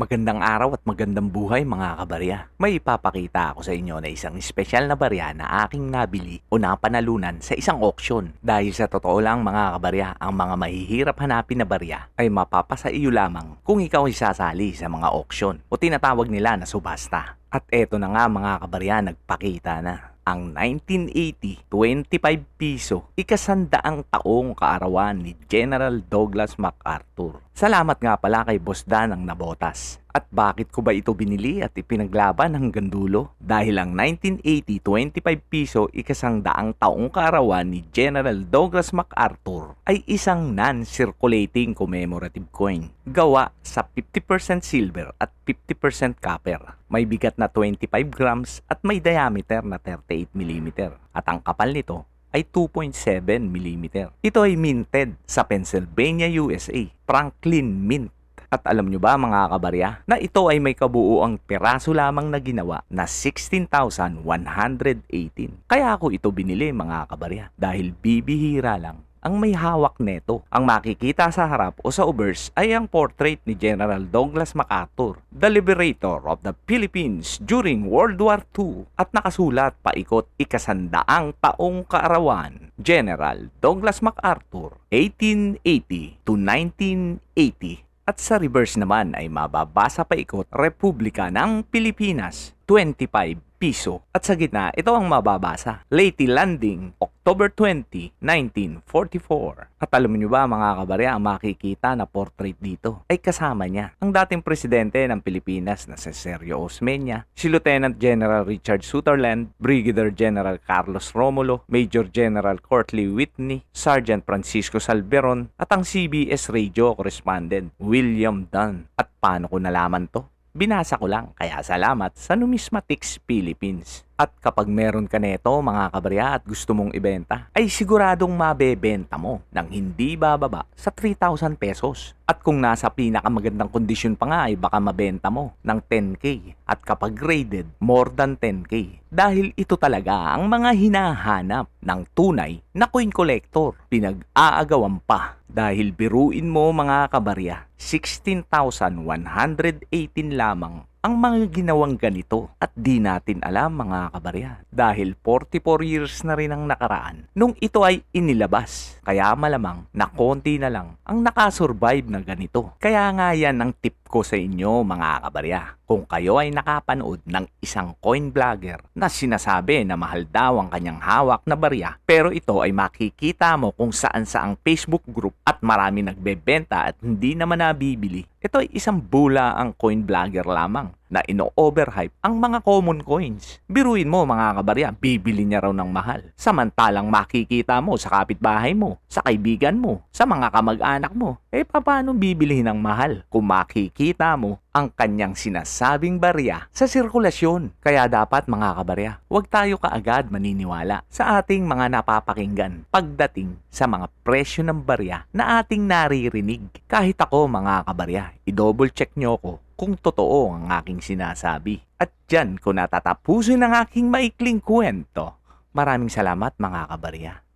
Magandang araw at magandang buhay mga kabarya. May ipapakita ako sa inyo na isang espesyal na barya na aking nabili o napanalunan sa isang auction. Dahil sa totoo lang mga kabarya, ang mga mahihirap hanapin na barya ay mapapasa iyo lamang kung ikaw ay sasali sa mga auction o tinatawag nila na subasta. At eto na nga mga kabarya, nagpakita na ang 1980 25 piso ikasandaang taong kaarawan ni General Douglas MacArthur. Salamat nga pala kay Boss Dan ang nabotas. At bakit ko ba ito binili at ipinaglaban hanggang dulo? Dahil ang 1980 25 piso ikasangdaang taong kaarawan ni General Douglas MacArthur ay isang non-circulating commemorative coin gawa sa 50% silver at 50% copper. May bigat na 25 grams at may diameter na 38 mm. At ang kapal nito ay 2.7 mm. Ito ay minted sa Pennsylvania, USA, Franklin Mint. At alam nyo ba mga kabarya na ito ay may kabuuang piraso lamang na ginawa na 16,118. Kaya ako ito binili mga kabarya dahil bibihira lang ang may hawak neto. Ang makikita sa harap o sa obverse ay ang portrait ni General Douglas MacArthur, the liberator of the Philippines during World War II at nakasulat paikot ikasandaang taong kaarawan, General Douglas MacArthur, 1880 to 1980 at sa reverse naman ay mababasa pa ikot Republika ng Pilipinas 25 piso. At sa gitna, ito ang mababasa. Leyte Landing, October 20, 1944. At alam niyo ba mga kabarya, ang makikita na portrait dito ay kasama niya ang dating presidente ng Pilipinas na si Sergio Osmeña, si Lieutenant General Richard Sutherland, Brigadier General Carlos Romulo, Major General Courtly Whitney, Sergeant Francisco Salveron, at ang CBS radio correspondent William Dunn. At paano ko nalaman to? Binasa ko lang, kaya salamat sa Numismatics Philippines. At kapag meron ka neto mga kabarya at gusto mong ibenta, ay siguradong mabebenta mo ng hindi bababa sa 3,000 pesos. At kung nasa pinakamagandang kondisyon pa nga ay baka mabenta mo ng 10k. At kapag graded, more than 10k. Dahil ito talaga ang mga hinahanap ng tunay na coin collector. Pinag-aagawan pa. Dahil biruin mo mga kabarya, 16,118 lamang ang mga ginawang ganito at di natin alam mga kabarya dahil 44 years na rin ang nakaraan nung ito ay inilabas. Kaya malamang na konti na lang ang nakasurvive na ganito. Kaya nga yan ang tip ko sa inyo mga kabarya. Kung kayo ay nakapanood ng isang coin vlogger na sinasabi na mahal daw ang kanyang hawak na barya pero ito ay makikita mo kung saan sa ang Facebook group at marami nagbebenta at hindi naman nabibili. Ito ay isang bula ang coin vlogger lamang na ino-overhype ang mga common coins. Biruin mo mga kabarya, bibili niya raw ng mahal. Samantalang makikita mo sa kapitbahay mo, sa kaibigan mo, sa mga kamag-anak mo, eh paano bibili ng mahal kung makikita mo ang kanyang sinasabing barya sa sirkulasyon. Kaya dapat mga kabarya, huwag tayo kaagad maniniwala sa ating mga napapakinggan pagdating sa mga presyo ng barya na ating naririnig. Kahit ako mga kabarya, i-double check nyo ko kung totoo ang aking sinasabi. At dyan ko natatapusin ang aking maikling kwento. Maraming salamat mga kabarya.